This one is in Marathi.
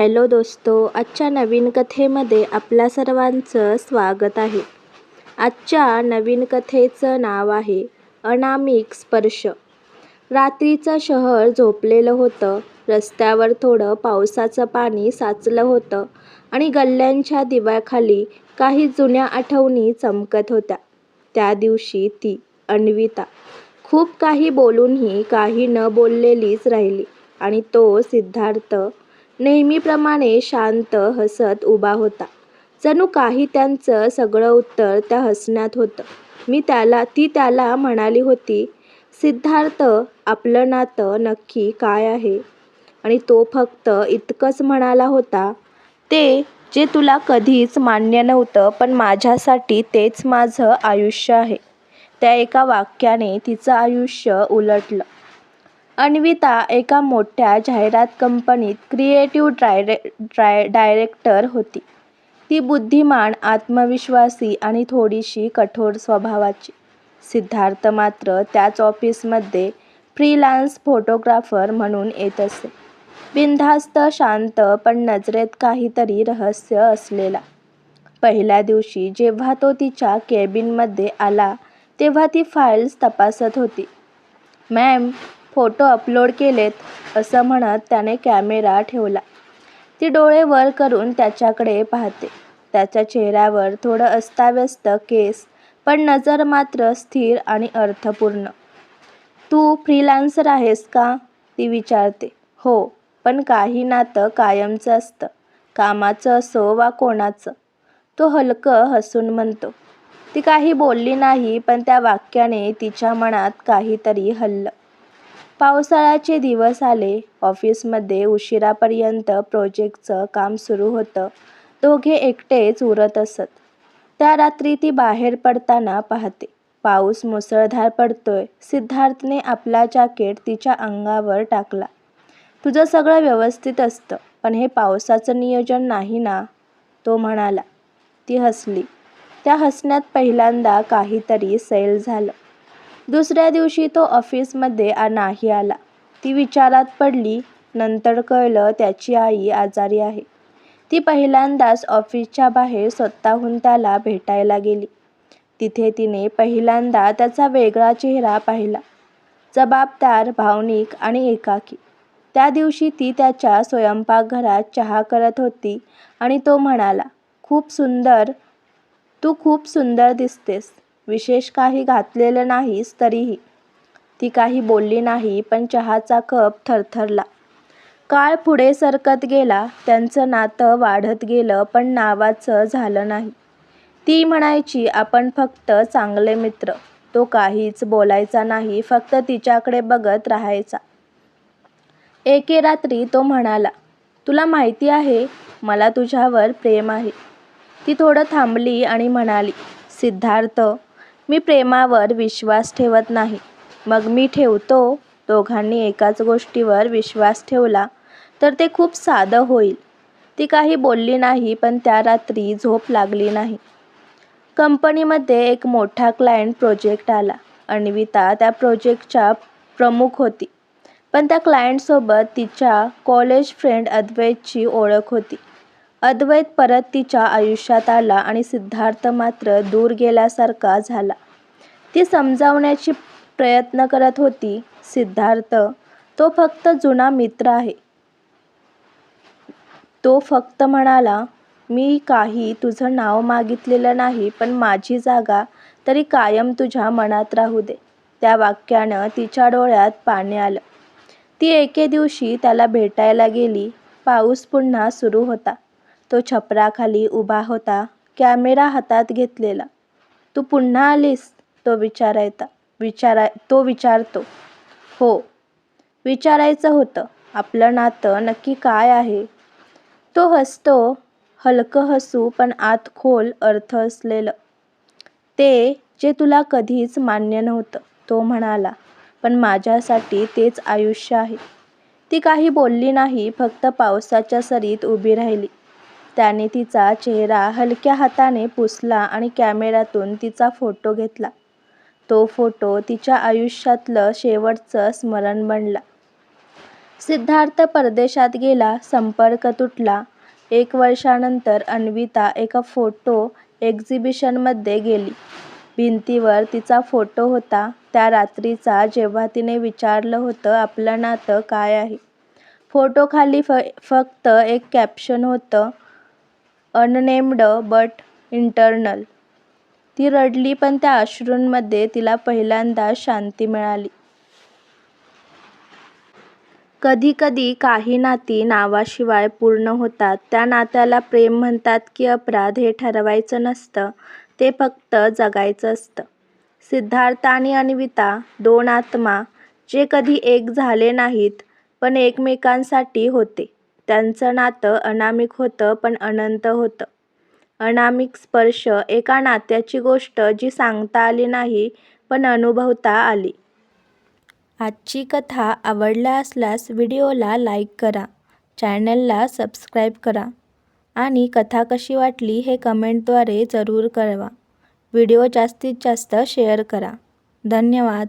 हॅलो दोस्तो आजच्या नवीन कथेमध्ये आपल्या सर्वांचं स्वागत आहे. आजच्या नवीन कथेचं नाव आहे अनामिक स्पर्श. रात्रीचं शहर झोपलेलं होतं रस्त्यावर थोडं पावसाचं पाणी साचलं होतं आणि गल्ल्यांच्या दिव्याखाली काही जुन्या आठवणी चमकत होत्या. त्या दिवशी ती अन्विता खूप काही बोलूनही काही न बोललेलीच राहिली आणि तो सिद्धार्थ नेहमीप्रमाणे शांत हसत उभा होता. जणू काही त्यांचं सगळं उत्तर त्या हसण्यात होतं. मी त्याला ती त्याला म्हणाली होती सिद्धार्थ आपलं नातं नक्की काय आहे आणि तो फक्त इतकंच म्हणाला होता ते जे तुला कधीच मान्य नव्हतं पण माझ्यासाठी तेच माझं आयुष्य आहे त्या एका वाक्याने तिचं आयुष्य उलटलं. अन्विता एका मोठ्या जाहिरात कंपनीत क्रिएटिव्ह डायरे ड्राय डायरेक्टर होती. ती बुद्धिमान आत्मविश्वासी आणि थोडीशी कठोर स्वभावाची. सिद्धार्थ मात्र त्याच ऑफिसमध्ये फ्रीलान्स फोटोग्राफर म्हणून येत असे. बिनधास्त शांत पण नजरेत काहीतरी रहस्य असलेला. पहिल्या दिवशी जेव्हा तो तिच्या केबिनमध्ये आला तेव्हा ती फाईल्स तपासत होती. मॅम फोटो अपलोड केलेत असं म्हणत त्याने कॅमेरा ठेवला. ती डोळे वर करून त्याच्याकडे पाहते. त्याच्या चेहऱ्यावर थोडं अस्ताव्यस्त केस पण नजर मात्र स्थिर आणि अर्थपूर्ण. तू फ्रीलान्सर आहेस का? ती विचारते. हो पण काही नातं कायमचं असतं. कामाचं असो वा कोणाचं. तो हलकं हसून म्हणतो. ती काही बोलली नाही पण त्या वाक्याने तिच्या मनात काहीतरी हल्लं. पावसाळ्याचे दिवस आले. ऑफिसमध्ये उशिरापर्यंत प्रोजेक्टचं काम सुरू होतं. दोघे एकटेच उरत असत. त्या रात्री ती बाहेर पडताना पाहते. पाऊस मुसळधार पडतोय. सिद्धार्थने आपला जॅकेट तिच्या अंगावर टाकला. तुझं सगळं व्यवस्थित असतं पण हे पावसाचं नियोजन नाही ना? तो म्हणाला. ती हसली. त्या हसण्यात पहिल्यांदा काहीतरी सैल झालं. दुसऱ्या दिवशी तो ऑफिसमध्ये नाही आला. ती विचारात पडली नंतर कळलं त्याची आई आजारी आहे. ती पहिल्यांदाच ऑफिसच्या बाहेर स्वतःहून त्याला भेटायला गेली. तिथे तिने पहिल्यांदा त्याचा वेगळा चेहरा पाहिला. जबाबदार भावनिक आणि एकाकी. त्या दिवशी ती त्याच्या स्वयंपाकघरात चहा करत होती आणि तो म्हणाला खूप सुंदर तू खूप सुंदर दिसतेस. विशेष काही घातलेलं नाहीस तरीही. ती काही बोलली नाही पण चहाचा कप थरथरला. काळ पुढे सरकत गेला. त्यांचं नातं वाढत गेलं पण नावाचं झालं नाही. ती म्हणायची आपण फक्त चांगले मित्र. तो काहीच बोलायचा नाही फक्त तिच्याकडे बघत राहायचा. एके रात्री तो म्हणाला तुला माहिती आहे मला तुझ्यावर प्रेम आहे. ती थोडं थांबली आणि म्हणाली सिद्धार्थ मी प्रेमावर विश्वास ठेवत नाही. मग मी ठेवतो दोघांनी एकाच गोष्टीवर विश्वास ठेवला तर ते खूप साधं होईल. ती काही बोलली नाही पण त्या रात्री झोप लागली नाही. कंपनीमध्ये एक मोठा क्लायंट प्रोजेक्ट आला. अन्विता त्या प्रोजेक्टच्या प्रमुख होती. पण त्या क्लायंटसोबत तिच्या कॉलेज फ्रेंड अद्वैतची ओळख होती. अद्वैत परत तिच्या आयुष्यात आला आणि सिद्धार्थ मात्र दूर गेल्यासारखा झाला. ती समजावण्याची प्रयत्न करत होती सिद्धार्थ तो फक्त जुना मित्र आहे. तो फक्त म्हणाला मी काही तुझं नाव मागितलेलं नाही पण माझी जागा तरी कायम तुझ्या मनात राहू दे. त्या वाक्यानं तिच्या डोळ्यात पाणी आलं. ती एके दिवशी त्याला भेटायला गेली. पाऊस पुन्हा सुरू होता. तो छपराखाली उभा होता कॅमेरा हातात घेतलेला. तू पुन्हा आलीस? तो विचारायचा. विचाराय तो विचारतो. हो. विचारायचं होतं. आपलं नातं नक्की काय आहे? तो हसतो. हलकं हसू पण आत खोल अर्थ असलेलं. ते जे तुला कधीच मान्य नव्हतं तो म्हणाला. पण माझ्यासाठी तेच आयुष्य आहे. ती काही बोलली नाही फक्त पावसाच्या सरीत उभी राहिली. त्याने तिचा चेहरा हलक्या हाताने पुसला आणि कॅमेऱ्यातून तिचा फोटो घेतला. तो फोटो तिच्या आयुष्यातलं शेवटचं स्मरण बनला. सिद्धार्थ परदेशात गेला संपर्क तुटला. एक वर्षानंतर अन्विता एका फोटो एक्झिबिशनमध्ये गेली. भिंतीवर तिचा फोटो होता. त्या रात्रीचा जेव्हा तिने विचारलं होतं आपलं नातं काय आहे? फोटोखाली फ फक्त एक कॅप्शन होतं. अननेम्ड बट इंटरनल ती रडली पण त्या अश्रूंमध्ये तिला पहिल्यांदा शांती मिळाली. कधी कधी काही नाती नावाशिवाय पूर्ण होतात. त्या नात्याला प्रेम म्हणतात की अपराध हे ठरवायचं नसतं. ते फक्त जगायचं असतं. सिद्धार्थ आणि अन्विता दोन आत्मा जे कधी एक झाले नाहीत पण एकमेकांसाठी होते. त्यांचं नातं अनामिक होतं पण अनंत होतं. अनामिक स्पर्श एका नात्याची गोष्ट जी सांगता आली नाही पण अनुभवता आली. आजची कथा आवडला असल्यास व्हिडिओला लाईक करा चॅनलला सबस्क्राईब करा आणि कथा कशी वाटली हे कमेंटद्वारे जरूर कळवा. व्हिडिओ जास्तीत जास्त शेअर करा. धन्यवाद.